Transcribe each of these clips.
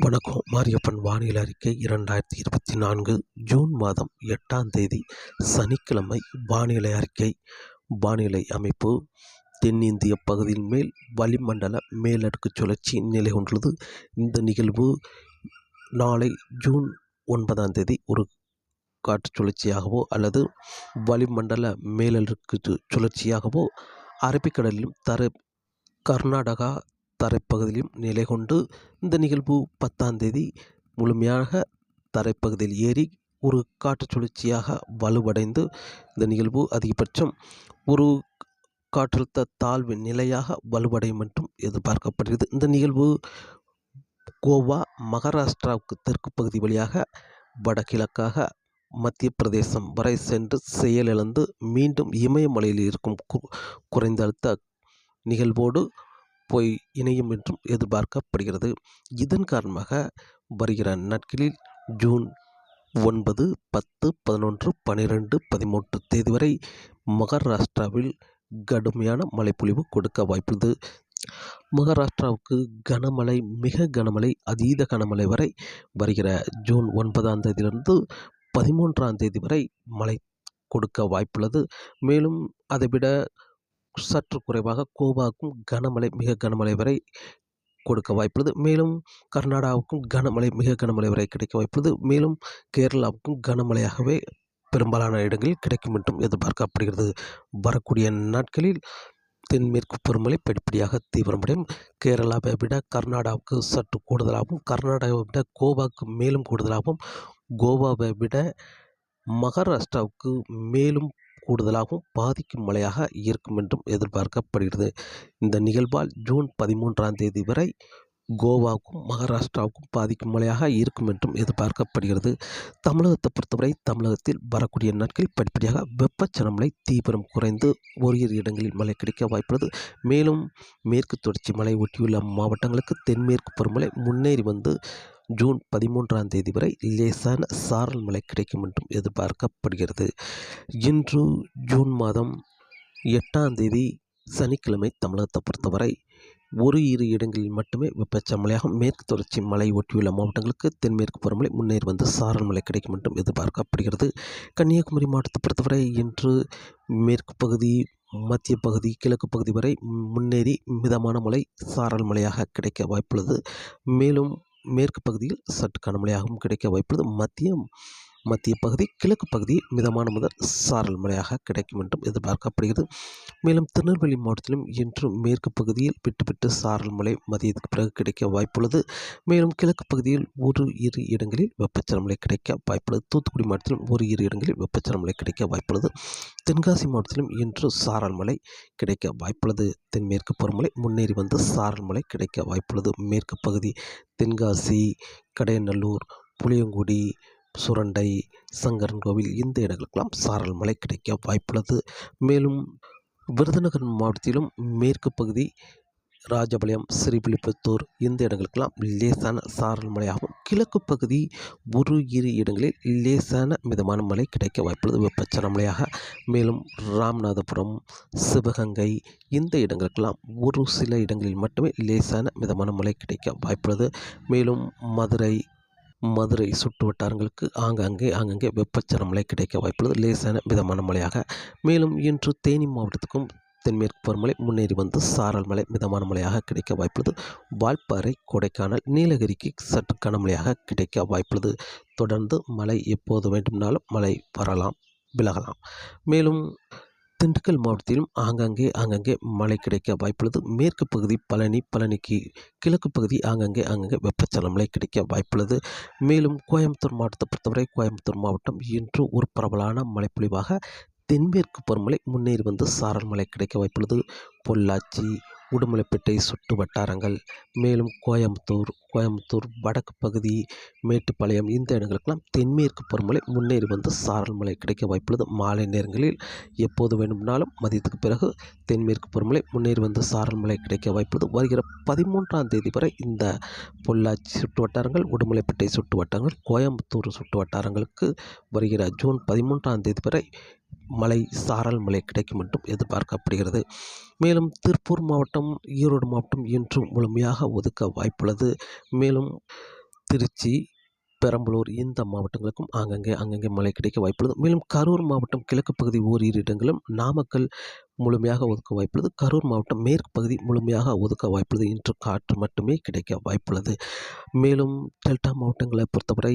வணக்கம். மாரியப்பன் வானிலை அறிக்கை இரண்டாயிரத்தி இருபத்தி நான்கு ஜூன் மாதம் எட்டாம் தேதி சனிக்கிழமை வானிலை அறிக்கை. வானிலை அமைப்பு தென்னிந்திய பகுதியின் மேல் வளிமண்டல மேலடுக்கு சுழற்சி நிலை கொண்டுள்ளது. இந்த நிகழ்வு நாளை ஜூன் ஒன்பதாம் தேதி ஒரு காற்று சுழற்சியாகவோ அல்லது வளிமண்டல மேலடுக்கு சு- சுழற்சியாகவோ அரபிக்கடலிலும் தர கர்நாடகா தரைப்பகுதியிலும் நிலை கொண்டு இந்த நிகழ்வு பத்தாம் தேதி முழுமையாக தரைப்பகுதியில் ஏறி ஒரு காற்று சுழற்சியாக வலுவடைந்து இந்த நிகழ்வு அதிகபட்சம் ஒரு காற்றழுத்த தாழ்வு நிலையாக வலுவடையும் என்றும் எதிர்பார்க்கப்படுகிறது. இந்த நிகழ்வு கோவா மகாராஷ்டிராவுக்கு தெற்கு பகுதி வழியாக வடகிழக்காக மத்திய பிரதேசம் வரை சென்று செயலிழந்து மீண்டும் இமயமலையில் இருக்கும் கு- குறைந்த அழுத்த நிகழ்வோடு போய் இணையும் என்றும் எதிர்பார்க்கப்படுகிறது. இதன் காரணமாக வருகிற நாட்களில் ஜூன் ஒன்பது பத்து பதினொன்று பன்னிரெண்டு பதிமூன்று தேதி வரை மகாராஷ்டிராவில் கடுமையான மழைப்பொழிவு கொடுக்க வாய்ப்புள்ளது. மகாராஷ்டிராவுக்கு கனமழை மிக கனமழை அதீத கனமழை வரை வருகிற ஜூன் ஒன்பதாம் தேதியிலிருந்து பதிமூன்றாம் தேதி வரை மழை கொடுக்க வாய்ப்புள்ளது. மேலும் அதைவிட சற்று குறைவாக கோவாவுக்கும் கனமழை மிக கனமழை வரை கொடுக்க வாய்ப்புள்ளது. மேலும் கர்நாடகாவுக்கும் கனமழை மிக கனமழை வரை கிடைக்க வாய்ப்புள்ளது. மேலும் கேரளாவுக்கும் கனமழையாகவே பெரும்பாலான இடங்களில் கிடைக்கும் என்றும் எதிர்பார்க்கப்படுகிறது. வரக்கூடிய நாட்களில் தென்மேற்கு பருவமழை படிப்படியாக தீவிரமடையும். கேரளாவை விட கர்நாடகாவுக்கு சற்று கூடுதலாகவும் கர்நாடகாவை விட கோவாவுக்கு மேலும் கூடுதலாகவும் கோவாவை விட மகாராஷ்டிராவுக்கு மேலும் கூடுதலாகவும் பாதிக்கும் மழையாக இருக்கும் என்றும் எதிர்பார்க்கப்படுகிறது. இந்த நிகழ்வால் ஜூன் பதிமூன்றாம் தேதி வரை கோவாவுக்கும் மகாராஷ்டிராவுக்கும் பாதிக்கும் மழையாக இருக்கும் என்றும் எதிர்பார்க்கப்படுகிறது. தமிழகத்தை பொறுத்தவரை தமிழகத்தில் வரக்கூடிய நாட்களில் படிப்படியாக வெப்பச்சலமலை தீவிரம் குறைந்து ஓரிரு இடங்களில் மழை கிடைக்க வாய்ப்புள்ளது. மேலும் மேற்கு தொடர்ச்சி மலை ஒட்டியுள்ள மாவட்டங்களுக்கு தென்மேற்கு பருவமழை முன்னேறி வந்து ஜூன் பதிமூன்றாம் தேதி வரை லேசான சாரல் மழை கிடைக்கும் என்றும் எதிர்பார்க்கப்படுகிறது. இன்று ஜூன் மாதம் எட்டாம் தேதி சனிக்கிழமை தமிழகத்தை பொறுத்தவரை ஒரு இரு இடங்களில் மட்டுமே வெப்பச்சமலையாக மேற்கு தொடர்ச்சி மலை ஒட்டியுள்ள மாவட்டங்களுக்கு தென்மேற்கு பருவமழை முன்னேறி வந்து சாரல் மழை கிடைக்கும் என்றும் எதிர்பார்க்கப்படுகிறது. கன்னியாகுமரி மாவட்டத்தை பொறுத்தவரை இன்று மேற்கு பகுதி மத்திய பகுதி கிழக்கு பகுதி வரை முன்னேறி மிதமான மழை சாரல் மழையாக கிடைக்க வாய்ப்புள்ளது. மேலும் மேற்கு பகுதியில் சற்று கனமழையாகவும் கிடைக்க வாய்ப்புள்ளது. மத்திய மத்திய பகுதி கிழக்கு பகுதி மிதமான முதல் சாரல் மழையாக கிடைக்கும் என்றும் எதிர்பார்க்கப்படுகிறது. மேலும் திருநெல்வேலி மாவட்டத்திலும் இன்று மேற்கு பகுதியில் விட்டு விட்டு சாரல் மழை மதியத்துக்கு பிறகு கிடைக்க வாய்ப்புள்ளது. மேலும் கிழக்கு பகுதியில் ஒரு இரு இடங்களில் வெப்பச்சல மழை கிடைக்க வாய்ப்புள்ளது. தூத்துக்குடி மாவட்டத்திலும் ஒரு இரு இடங்களில் வெப்பச்சல மழை கிடைக்க வாய்ப்புள்ளது. தென்காசி மாவட்டத்திலும் இன்று சாரல் மழை கிடைக்க வாய்ப்புள்ளது. தென்மேற்கு பருவமழை முன்னேறி வந்து சாரல் மழை கிடைக்க வாய்ப்புள்ளது. மேற்கு பகுதி தென்காசி கடையநல்லூர் புளியங்குடி சுரண்டை சங்கரன் கோவில் இந்த இடங்களுக்கெல்லாம் சாரல் மழை கிடைக்க வாய்ப்புள்ளது. மேலும் விருதுநகர் மாவட்டத்திலும் மேற்கு பகுதி ராஜபாளையம் ஸ்ரீவில்லிபுத்தூர் இந்த இடங்களுக்கெல்லாம் லேசான சாரல் மழையாகும் கிழக்கு பகுதி ஒரு இரு இடங்களில் லேசான மிதமான மழை கிடைக்க வாய்ப்புள்ளது. வெப்பச்சலன மழையாக மேலும் ராமநாதபுரம் சிவகங்கை இந்த இடங்களுக்கெல்லாம் ஒரு சில இடங்களில் மட்டுமே லேசான மிதமான மழை கிடைக்க வாய்ப்புள்ளது. மேலும் மதுரை மதுரை சுற்று வட்டாரங்களுக்கு ஆங்காங்கே ஆங்காங்கே வெப்பச்சல மழை கிடைக்க வாய்ப்புள்ளது. லேசான மிதமான மழையாக. மேலும் இன்று தேனி மாவட்டத்துக்கும் தென்மேற்கு பருவமழை முன்னேறி வந்து சாரல் மழை மிதமான மழையாக கிடைக்க வாய்ப்புள்ளது. வால்பாறை கொடைக்கானல் நீலகிரிக்கு சற்று கனமழையாக கிடைக்க வாய்ப்புள்ளது. தொடர்ந்து மழை எப்போது வேண்டுமானாலும் மழை வரலாம் விலகலாம். மேலும் திண்டுக்கல் மாவட்டத்திலும் ஆங்காங்கே ஆங்காங்கே மழை கிடைக்க வாய்ப்புள்ளது. மேற்கு பகுதி பழனி பழனிக்கு கிழக்கு பகுதி ஆங்காங்கே ஆங்காங்கே வெப்பச்சலம் மழை கிடைக்க வாய்ப்புள்ளது. மேலும் கோயம்புத்தூர் மாவட்டத்தை பொறுத்தவரை கோயம்புத்தூர் மாவட்டம் இன்று ஒரு பரவலான மழைப்பொழிவாக தென்மேற்கு பருவமழை முன்னேறி வந்து சாரல் மழை கிடைக்க வாய்ப்புள்ளது. பொள்ளாச்சி உடுமலைப்பேட்டை சுற்று வட்டாரங்கள் மேலும் கோயம்புத்தூர் கோயம்புத்தூர் வடக்கு பகுதி மேட்டுப்பாளையம் இந்த இடங்களுக்கெல்லாம் தென்மேற்கு பருவமழை முன்னேறி வந்து சாரல் மழை கிடைக்க வாய்ப்புள்ளது. மாலை நேரங்களில் எப்போது வேண்டுமானாலும் மதியத்துக்கு பிறகு தென்மேற்கு பருவமழை முன்னேறி வந்து சாரல் மழை கிடைக்க வாய்ப்புள்ளது. வருகிற பதிமூன்றாம் தேதி வரை இந்த பொள்ளாச்சி சுற்று வட்டாரங்கள் உடுமலைப்பேட்டை சுற்று வட்டாரங்கள் கோயம்புத்தூர் சுற்று வட்டாரங்களுக்கு வருகிற ஜூன் பதிமூன்றாம் தேதி வரை மழை சாரல் மழை கிடைக்கும் என்றும் எதிர்பார்க்கப்படுகிறது. மேலும் திருப்பூர் மாவட்டம் ஈரோடு மாவட்டம் இன்றும் முழுமையாக ஒதுக்க வாய்ப்புள்ளது. மேலும் திருச்சி பெரம்பலூர் இந்த மாவட்டங்களுக்கும் ஆங்கங்கே அங்கங்கே மழை கிடைக்க வாய்ப்புள்ளது. மேலும் கரூர் மாவட்டம் கிழக்கு பகுதி ஓரிரு இடங்களும் நாமக்கல் முழுமையாக ஒதுக்க வாய்ப்புள்ளது. கரூர் மாவட்டம் மேற்கு பகுதி முழுமையாக ஒதுக்க வாய்ப்புள்ளது. இன்று காற்று மட்டுமே கிடைக்க வாய்ப்புள்ளது. மேலும் டெல்டா மாவட்டங்களை பொறுத்தவரை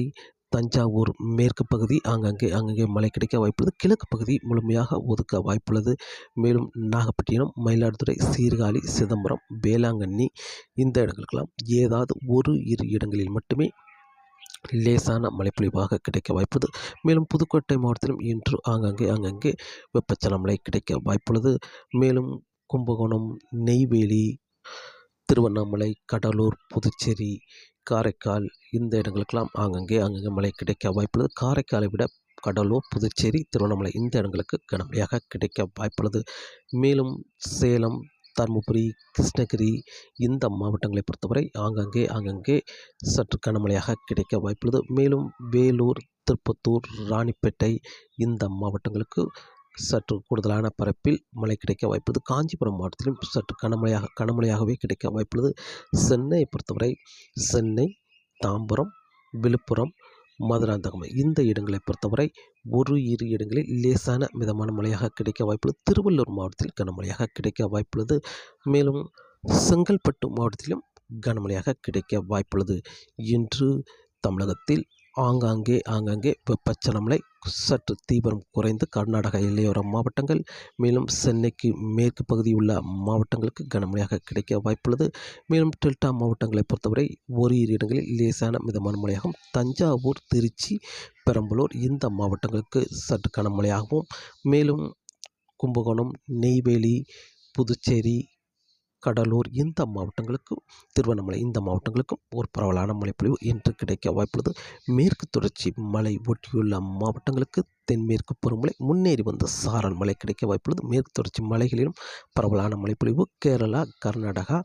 தஞ்சாவூர் மேற்கு பகுதி ஆங்கங்கே அங்கங்கே மழை கிடைக்க வாய்ப்புள்ளது கிழக்கு பகுதி முழுமையாக ஒதுக்க வாய்ப்புள்ளது மேலும் நாகப்பட்டினம் மயிலாடுதுறை சீர்காழி சிதம்பரம் வேளாங்கண்ணி இந்த இடங்களுக்கெல்லாம் ஏதாவது ஒரு இரு இடங்களில் மட்டுமே லேசான மழைப்பொழிவாக கிடைக்க வாய்ப்புள்ளது மேலும் புதுக்கோட்டை மாவட்டத்திலும் இன்று ஆங்காங்கே அங்கங்கே வெப்பச்சல மழை கிடைக்க வாய்ப்புள்ளது மேலும் கும்பகோணம் நெய்வேலி திருவண்ணாமலை கடலூர் புதுச்சேரி காரைக்கால் இந்த இடங்களுக்கெல்லாம் ஆங்கங்கே அங்கங்கே மழை கிடைக்க வாய்ப்புள்ளது காரைக்காலை விட கடலூர் புதுச்சேரி திருவண்ணாமலை இந்த இடங்களுக்கு கனமழையாக கிடைக்க வாய்ப்புள்ளது மேலும் சேலம் தருமபுரி கிருஷ்ணகிரி இந்த மாவட்டங்களை பொறுத்தவரை ஆங்காங்கே ஆங்காங்கே சற்று கனமழையாக கிடைக்க வாய்ப்புள்ளது மேலும் வேலூர் திருப்பத்தூர் ராணிப்பேட்டை இந்த மாவட்டங்களுக்கு சற்று கூடுதலான பரப்பில் மழை கிடைக்க வாய்ப்புள்ளது. காஞ்சிபுரம் மாவட்டத்திலும் சற்று கனமழையாக கனமழையாகவே கிடைக்க வாய்ப்புள்ளது. சென்னையை பொறுத்தவரை சென்னை தாம்பரம் விழுப்புரம் மதுராந்தகம் இந்த இடங்களை பொறுத்தவரை ஒரு இரு இடங்களில் லேசான மிதமான மழையாக கிடைக்க வாய்ப்புள்ளது. திருவள்ளூர் மாவட்டத்தில் கனமழையாக கிடைக்க வாய்ப்புள்ளது. மேலும் செங்கல்பட்டு மாவட்டத்திலும் கனமழையாக கிடைக்க வாய்ப்புள்ளது. இன்று தமிழகத்தில் ஆங்காங்கே ஆங்காங்கே வெப்பச்சலமலை சற்று தீவிரம் குறைந்து கர்நாடக எல்லையோர மாவட்டங்கள் மேலும் சென்னைக்கு மேற்கு பகுதியுள்ள மாவட்டங்களுக்கு கனமழையாக கிடைக்க வாய்ப்புள்ளது. மேலும் டெல்டா மாவட்டங்களை பொறுத்தவரை ஓரிரு இடங்களில் லேசான மிதமான மழையாகும் தஞ்சாவூர் திருச்சி பெரம்பலூர் இந்த மாவட்டங்களுக்கு சற்று கனமழையாகவும் மேலும் கும்பகோணம் நெய்வேலி புதுச்சேரி கடலூர் இந்த மாவட்டங்களுக்கும் திருவண்ணாமலை இந்த மாவட்டங்களுக்கும் ஒரு பரவலான மழைப்பொழிவு இன்று கிடைக்க வாய்ப்புள்ளது. மேற்கு தொடர்ச்சி மலை ஒட்டியுள்ள மாவட்டங்களுக்கு தென்மேற்கு பருவமழை முன்னேறி வந்த சாரல் மழை கிடைக்க வாய்ப்புள்ளது. மேற்கு தொடர்ச்சி மலைகளிலும் பரவலான மழைப்பொழிவு கேரளா கர்நாடகா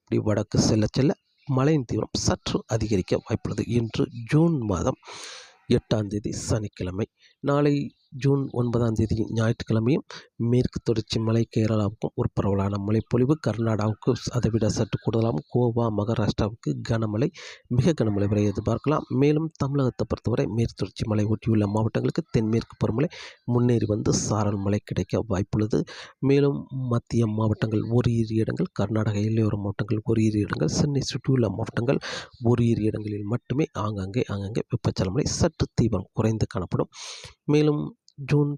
இப்படி வடக்கு செல்ல செல்ல மழையின் தீவிரம் சற்று அதிகரிக்க வாய்ப்புள்ளது. இன்று ஜூன் மாதம் எட்டாம் தேதி சனிக்கிழமை நாளை ஜூன் ஒன்பதாம் தேதி ஞாயிற்றுக்கிழமையும் மேற்கு தொடர்ச்சி மலை கேரளாவுக்கும் ஒரு பரவலான மழைப்பொழிவு. கர்நாடகாவுக்கு அதைவிட சற்று கூடுதலாகவும் கோவா மகாராஷ்டிராவுக்கு கனமழை மிக கனமழை வரை எதிர்பார்க்கலாம். மேலும் தமிழகத்தை பொறுத்தவரை மேற்கு தொடர்ச்சி மலை ஒட்டியுள்ள மாவட்டங்களுக்கு தென்மேற்கு பருவமழை முன்னேறி வந்து சாரல் மழை கிடைக்க வாய்ப்புள்ளது. மேலும் மத்திய மாவட்டங்கள் ஒரு இரு இடங்கள் கர்நாடக எல்லையோர மாவட்டங்கள் ஒரு இரு இடங்கள் சென்னை சுற்றியுள்ள மாவட்டங்கள் ஒரு இரு இடங்களில் மட்டுமே ஆங்காங்கே ஆங்காங்கே வெப்பச்சலன மழை சற்று தீவிரம் குறைந்து காணப்படும். மேலும் ஜூன்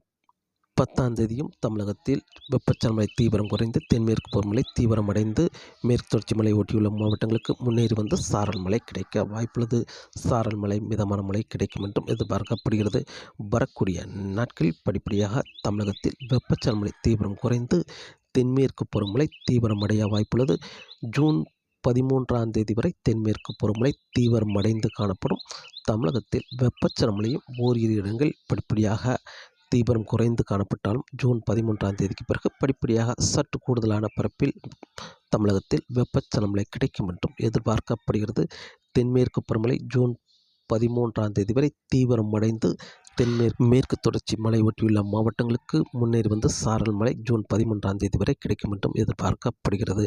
பத்தாம் தேதியும் தமிழகத்தில் வெப்பச்சலமலை தீவிரம் குறைந்து தென்மேற்கு பருவமழை தீவிரமடைந்து மேற்கு தொடர்ச்சி மலை ஒட்டியுள்ள மாவட்டங்களுக்கு முன்னேறி வந்து சாரல் மழை கிடைக்க வாய்ப்புள்ளது. சாரல் மழை மிதமான மழை கிடைக்கும் என்றும் எதிர்பார்க்கப்படுகிறது. வரக்கூடிய நாட்களில் படிப்படியாக தமிழகத்தில் வெப்பச்சலமலை தீவிரம் குறைந்து தென்மேற்கு பருவமழை தீவிரமடைய வாய்ப்புள்ளது. ஜூன் பதிமூன்றாம் தேதி வரை தென்மேற்கு பருவமழை தீவிரமடைந்து காணப்படும். தமிழகத்தில் வெப்பச்சலமழையும் ஓரிரு இடங்கள் படிப்படியாக தீவிரம் குறைந்து காணப்பட்டாலும் ஜூன் பதிமூன்றாம் தேதிக்கு பிறகு படிப்படியாக சற்று கூடுதலான பரப்பில் தமிழகத்தில் வெப்பச்சலமழை கிடைக்கும் என்றும் எதிர்பார்க்கப்படுகிறது. தென்மேற்கு பருவமழை ஜூன் பதிமூன்றாம் தேதி வரை தீவிரம் அடைந்து தென்மேற்கு மேற்கு தொடர்ச்சி மலை ஒட்டியுள்ள மாவட்டங்களுக்கு முன்னேறி வந்து சாரல் மழை ஜூன் பதிமூன்றாம் தேதி வரை கிடைக்கும் என்றும் எதிர்பார்க்கப்படுகிறது.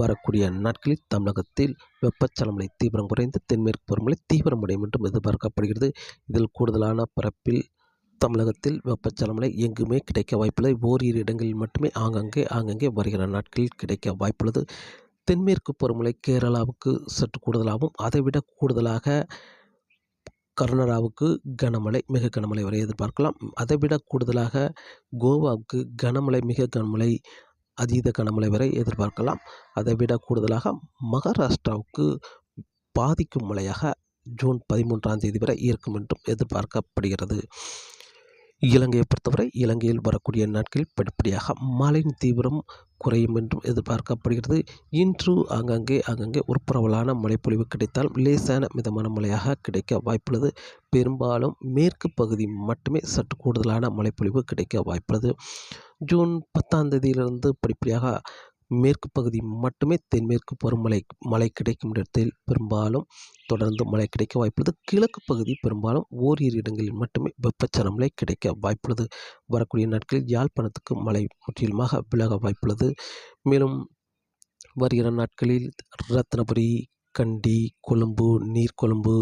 வரக்கூடிய நாட்களில் தமிழகத்தில் வெப்பச்சலமலை தீவிரம் குறைந்து தென்மேற்கு பருவமழை தீவிரமடையும் என்றும் எதிர்பார்க்கப்படுகிறது. இதில் கூடுதலான பரப்பில் தமிழகத்தில் வெப்பச்சலமலை எங்குமே கிடைக்க வாய்ப்பில்லை. ஓரிரு இடங்களில் மட்டுமே ஆங்கங்கே ஆங்கங்கே வருகிற நாட்களில் கிடைக்க வாய்ப்புள்ளது. தென்மேற்கு பருவமழை கேரளாவுக்கு சற்று கூடுதலாகவும் அதைவிட கூடுதலாக கர்நாடகாவுக்கு கனமழை மிக கனமழை வரை எதிர்பார்க்கலாம். அதைவிட கூடுதலாக கோவாவுக்கு கனமழை மிக கனமழை அதீத கனமழை வரை எதிர்பார்க்கலாம். அதை விட கூடுதலாக மகாராஷ்டிராவுக்கு பாதிக்கும் மழையாக ஜூன் பதிமூன்றாம் தேதி வரை இருக்கும் என்றும் எதிர்பார்க்கப்படுகிறது. இலங்கையை பொறுத்தவரை இலங்கையில் வரக்கூடிய நாட்களில் படிப்படியாக மழையின் தீவிரம் குறையும் என்றும் எதிர்பார்க்கப்படுகிறது. இன்று ஆங்காங்கே ஆங்காங்கே ஒரு பரவலான மழைப்பொழிவு கிடைத்தால் லேசான மிதமான மழையாக கிடைக்க வாய்ப்புள்ளது. பெரும்பாலும் மேற்கு பகுதி மட்டுமே சற்று கூடுதலான மழைப்பொழிவு கிடைக்க வாய்ப்புள்ளது. ஜூன் பத்தாம் தேதியிலிருந்து படிப்படியாக மேற்கு பகுதி மட்டுமே தென்மேற்கு பருவமழை மழை கிடைக்கும் இடத்தில் பெரும்பாலும் தொடர்ந்து மழை கிடைக்க வாய்ப்புள்ளது. கிழக்கு பகுதி பெரும்பாலும் ஓரிரு இடங்களில் மட்டுமே வெப்பச்சலன மழை கிடைக்க வாய்ப்புள்ளது. வரக்கூடிய நாட்களில் யாழ்ப்பாணத்துக்கு மழை முற்றிலுமாக விலக வாய்ப்புள்ளது. மேலும் வருகிற நாட்களில் ரத்னபுரி கண்டி கொழும்பு நீர்கொழும்பு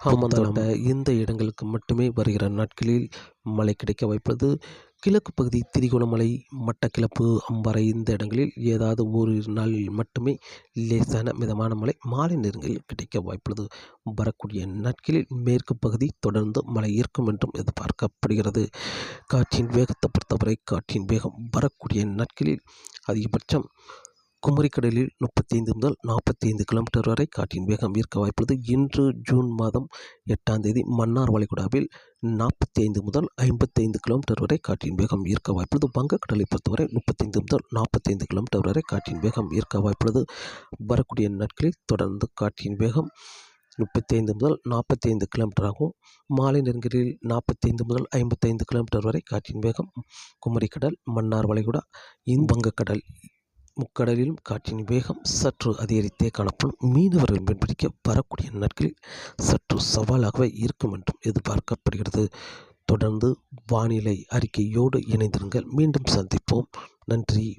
ஹம்மந்தோட்ட இந்த இடங்களுக்கு மட்டுமே வருகிற நாட்களில் மழை கிடைக்க வாய்ப்புள்ளது. கிழக்கு பகுதி திரிகோணமலை மட்டக்கிளப்பு அம்பாறை இந்த இடங்களில் ஏதாவது ஒரு நாளில் மட்டுமே லேசான மிதமான மழை மாலை நேரங்களில் கிடைக்க வாய்ப்புள்ளது. வரக்கூடிய நாட்களில் மேற்கு பகுதி தொடர்ந்து மழை இருக்கும் என்றும் எதிர்பார்க்கப்படுகிறது. காற்றின் வேகத்தை பொறுத்தவரை காற்றின் வேகம் வரக்கூடிய நாட்களில் அதிகபட்சம் குமரிக்கடலில் முப்பத்தைந்து முதல் நாற்பத்தி ஐந்து கிலோமீட்டர் வரை காற்றின் வேகம் இருக்க வாய்ப்புள்ளது. இன்று ஜூன் மாதம் எட்டாம் தேதி மன்னார் வளைகுடாவில் நாற்பத்தி ஐந்து முதல் ஐம்பத்தைந்து கிலோமீட்டர் வரை காற்றின் வேகம் இருக்க வாய்ப்புள்ளது. வங்கக்கடலை பொறுத்தவரை முப்பத்தைந்து முதல் நாற்பத்தைந்து கிலோமீட்டர் வரை காற்றின் வேகம் இருக்க வாய்ப்புள்ளது. வரக்கூடிய நாட்களில் தொடர்ந்து காற்றின் வேகம் முப்பத்தைந்து முதல் நாற்பத்தைந்து கிலோமீட்டர் ஆகும். மாலை நேரங்களில் நாற்பத்தைந்து முதல் ஐம்பத்தைந்து கிலோமீட்டர் வரை காற்றின் வேகம் குமரிக்கடல் மன்னார் வளைகுடா இன் வங்கக்கடல் முக்கடலிலும் காற்றின் வேகம் சற்று அதிகரித்தே காணப்படும். மீனவர்கள் மீன்பிடிக்க வரக்கூடிய நாட்களில் சற்று சவாலாகவே இருக்கும் என்றும் எதிர்பார்க்கப்படுகிறது. தொடர்ந்து வானிலை அறிக்கையோடு இணைந்திருங்கள். மீண்டும் சந்திப்போம். நன்றி